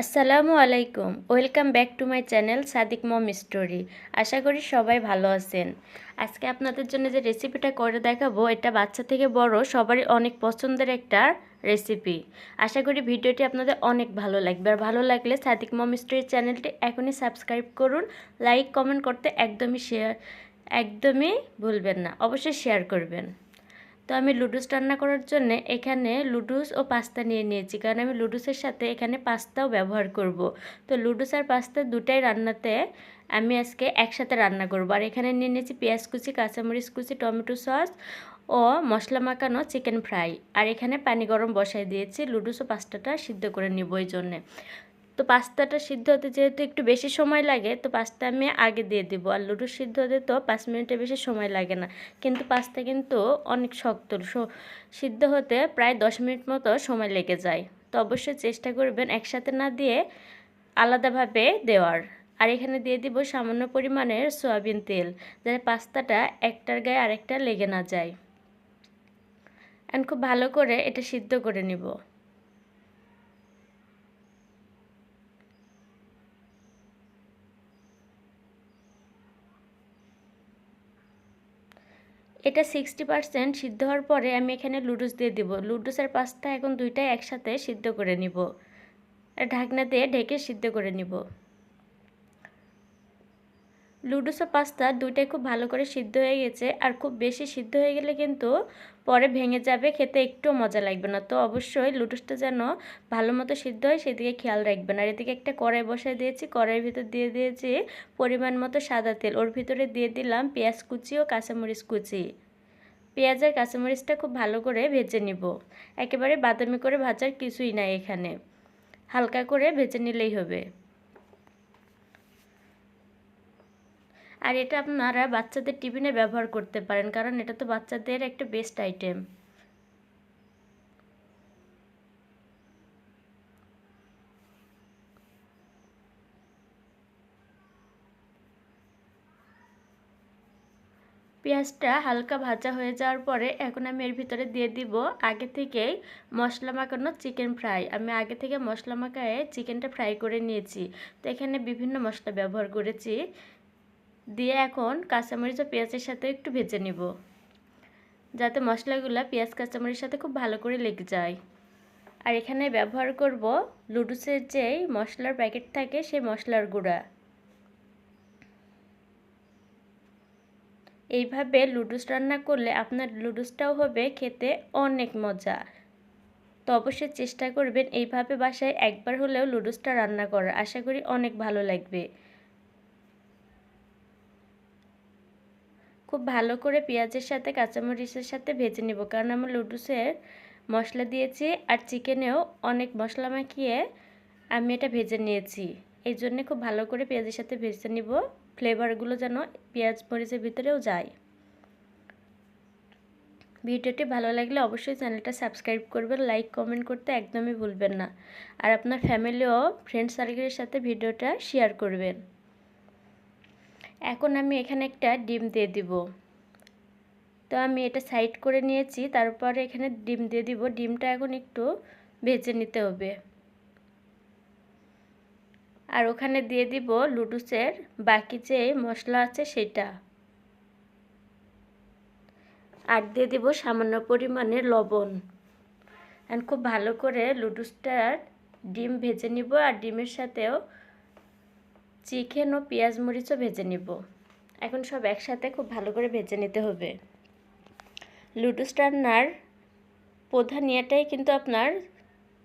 আসসালামু আলাইকুম। Welcome back to my channel Sadik Mom Story. আশা করি সবাই ভালো আছেন। আজকে আপনাদের জন্য যে রেসিপিটা করে দেখাবো, এটা বাচ্চা থেকে বড়, সবারই অনেক পছন্দের একটা রেসিপি। আশা করি ভিডিওটি আপনাদের অনেক ভালো লাগবে। আর ভালো লাগলে সাদিক মম স্টোরি চ্যানেলটি এখনই সাবস্ক্রাইব করুন, লাইক, কমেন্ট করতে একদমই শেয়ার একদমই ভুলবেন না, অবশ্যই শেয়ার করবেন। তো আমি লুডুস রান্না করার জন্য এখানে লুডুস ও পাস্তা নিয়ে নিয়েছি। কারণ আমি লুডুসের সাথে এখানে পাস্তাও ব্যবহার করব। তো লুডুস আর পাস্তা দুটাই রান্নাতে আমি আজকে একসাথে রান্না করব। আর এখানে নিয়ে নিয়েছি পেঁয়াজ কুচি, কাঁচামরিচ কুচি, টমেটো সস ও মশলা মাখানো চিকেন ফ্রাই। আর এখানে পানি গরম বসাই দিয়েছি। লুডুস ও পাস্তাটা সিদ্ধ করে নিব এই জন্যে। তো পাস্তাটা সিদ্ধ হতে যেহেতু একটু বেশি সময় লাগে, তো পাস্তা আমি আগে দিয়ে দিব। আর লুডু সিদ্ধ হতে তো পাঁচ মিনিটের বেশি সময় লাগে না। কিন্তু পাস্তা কিন্তু অনেক শক্ত সিদ্ধ হতে প্রায় দশ মিনিট মতো সময় লেগে যায়। তো অবশ্যই চেষ্টা করবেন একসাথে না দিয়ে আলাদাভাবে দেওয়ার। আর এখানে দিয়ে দিব সামান্য পরিমাণের সয়াবিন তেল যাতে পাস্তাটা একটার গায়ে আরেকটা লেগে না যায়। অ্যান্ড খুব ভালো করে এটা সিদ্ধ করে নিব। এটা সিক্সটি পারসেন্ট সিদ্ধ হওয়ার পরে আমি এখানে লুডুস দিয়ে দিব। লুডুসের পাস্তা এখন দুইটাই একসাথে সিদ্ধ করে নিব। ঢাকনা দিয়ে ঢেকে সিদ্ধ করে নিব। লুডুস ও পাস্তা দুইটাই খুব ভালো করে সিদ্ধ হয়ে গেছে। আর খুব বেশি সিদ্ধ হয়ে গেলে কিন্তু পরে ভেঙে যাবে, খেতে একটু মজা লাগবে না। তো অবশ্যই লুডুসটা যেন ভালো মতো সিদ্ধ হয়, সেদিকে খেয়াল রাখবেন। আর এদিকে একটা কড়াই বসাই দিয়েছি। কড়াইয়ের ভিতর দিয়ে দিয়েছি পরিমাণ মতো সাদা তেল। ওর ভিতরে দিয়ে দিলাম পেঁয়াজ কুচি ও কাঁচামরিচ কুচি। পেঁয়াজ আর কাঁচামরিচটা খুব ভালো করে ভেজে নিব। একেবারে বাদামি করে ভাজার কিছুই নাই এখানে। হালকা করে ভেজে নিলেই হবে। আর এটা আপনারা বাচ্চাদের টিফিনে ব্যবহার করতে পারেন, কারণ এটা তো বাচ্চাদের একটা বেস্ট আইটেম পেঁয়াজটা হালকা ভাজা হয়ে যাওয়ার পরে এখন আমি এর ভিতরে দিয়ে দিব আগে থেকেই মশলা মাখানো চিকেন ফ্রাই আমি আগে থেকে মশলা মাখায় চিকেনটা ফ্রাই করে নিয়েছি। তো এখানে বিভিন্ন মশলা ব্যবহার করেছি। দিয়ে এখন কাঁচামরিচ ও পেঁয়াজের সাথে একটু ভেজে নিব, যাতে মশলাগুলো পেঁয়াজ, কাঁচামরিচের সাথে খুব ভালো করে লেগে যায়। আর এখানে ব্যবহার করব লুডুসের যেই মশলার প্যাকেট থাকে সেই মশলার গুঁড়া। এইভাবে লুডুস রান্না করলে আপনার লুডুসটাও হবে খেতে অনেক মজা। তো অবশ্যই চেষ্টা করবেন এইভাবে বাসায় একবার হলেও লুডুসটা রান্না করার। আশা করি অনেক ভালো লাগবে। খুব ভালো করে পেঁয়াজের সাথে, কাঁচামরিচের সাথে ভেজে নেব। কারণ আমার লুডুসের মশলা দিয়েছি আর চিকেনেও অনেক মশলা মাখিয়ে আমি এটা ভেজে নিয়েছি। এই জন্যে খুব ভালো করে পেঁয়াজের সাথে ভেজে নিব। ফ্লেভারগুলো যেন পেঁয়াজ মরিচের ভিতরেও যায়। ভিডিওটি ভালো লাগলে অবশ্যই চ্যানেলটা সাবস্ক্রাইব করবেন, লাইক, কমেন্ট করতে একদমই ভুলবেন না। আর আপনার ফ্যামিলি ও ফ্রেন্ড সার্কেলের সাথে ভিডিওটা শেয়ার করবেন। এখন আমি এখানে একটা ডিম দিয়ে দিব। তো আমি এটা সাইড করে নিয়েছি, তারপরে এখানে ডিম দিয়ে দিব। ডিমটা এখন একটু ভেজে নিতে হবে। আর ওখানে দিয়ে দিব লুডুসের বাকি যে মশলা আছে সেটা। আর দিয়ে দিব সামান্য পরিমাণে লবণ। অ্যান্ড খুব ভালো করে লুডুসটার ডিম ভেজে নিব, আর ডিমের সাথেও চিকেন ও পেঁয়াজ মরিচও ভেজে নিব। এখন সব একসাথে খুব ভালো করে ভেজে নিতে হবে। লুডুস রান্নার প্রধান ইয়েটাই কিন্তু আপনার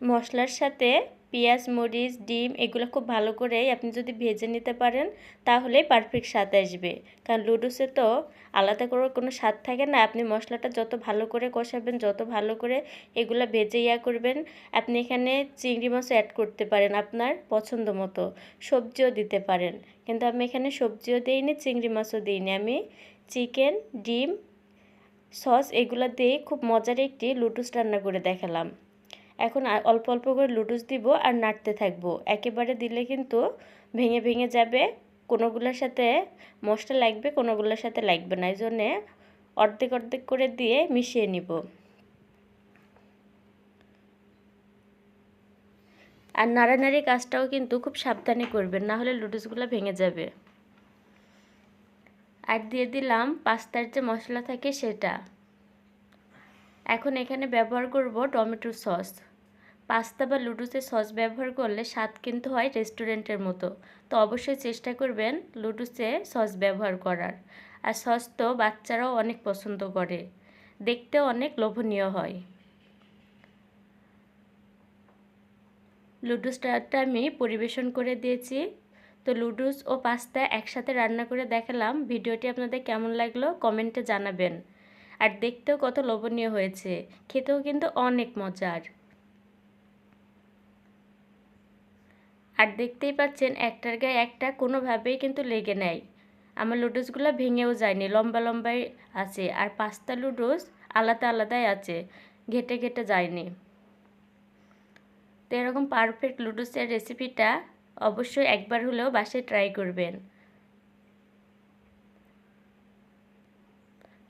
মশলার সাথে পেঁয়াজ, মরিচ, ডিম এগুলো খুব ভালো করে আপনি যদি ভেজে নিতে পারেন, তাহলেই পারফেক্ট স্বাদ আসবে। কারণ লুডুসে তো আলাদা করে কোনো স্বাদ থাকে না। আপনি মশলাটা যত ভালো করে কষাবেন, যত ভালো করে এগুলো ভেজে ইয়া করবেন, আপনি এখানে চিংড়ি মাছও অ্যাড করতে পারেন আপনার পছন্দ মতো। সবজিও দিতে পারেন। কিন্তু আমি এখানে সবজিও দিইনি, চিংড়ি মাছও দিইনি। আমি চিকেন ডিম সস এগুলো দিয়ে খুব মজার একটি লুডুস রান্না করে দেখালাম। এখন অল্প অল্প করে লুডুস দিব আর নাড়তে থাকব। একেবারে দিলে কিন্তু ভেঙে ভেঙে যাবে, কোনোগুলোর সাথে মশলা লাগবে, কোনোগুলোর সাথে লাগবে না। এই জন্যে অর্ধেক অর্ধেক করে দিয়ে মিশিয়ে নিব। আর নাড়ানাড়ি কাজটাও কিন্তু খুব সাবধানে করবেন, না হলে লুডুসগুলো ভেঙে যাবে। আর দিয়ে দিলাম পাস্তার যে মশলা থাকে সেটা। এখন এখানে ব্যবহার করব টমেটো সস। পাস্তা বা লুডুসের সস ব্যবহার করলে স্বাদ কিন্তু হয় রেস্টুরেন্টের মতো। তো অবশ্যই চেষ্টা করবেন লুডুসে সস ব্যবহার করার। আর সস তো বাচ্চারাও অনেক পছন্দ করে। দেখতেও অনেক লোভনীয় হয়। লুডুসটা আমি পরিবেশন করে দিয়েছি। তো লুডুস ও পাস্তা একসাথে রান্না করে দেখালাম। ভিডিওটি আপনাদের কেমন লাগল কমেন্টে জানাবেন। আর দেখতেও কত লোভনীয় হয়েছে। খেতেও কিন্তু অনেক মজার। আর দেখতেই পাচ্ছেন, একটার গায়ে একটা কোনোভাবেই কিন্তু লেগে নেয় আমার লুডুসগুলো ভেঙেও যায়নি, লম্বা লম্বাই আছে আর পাঁচটা লুডুস আলাদা আলাদাই আছে, ঘেটে ঘেটে যায়নি। তো এরকম পারফেক্ট লুডুসের রেসিপিটা অবশ্যই একবার হলেও বাসায় ট্রাই করবেন।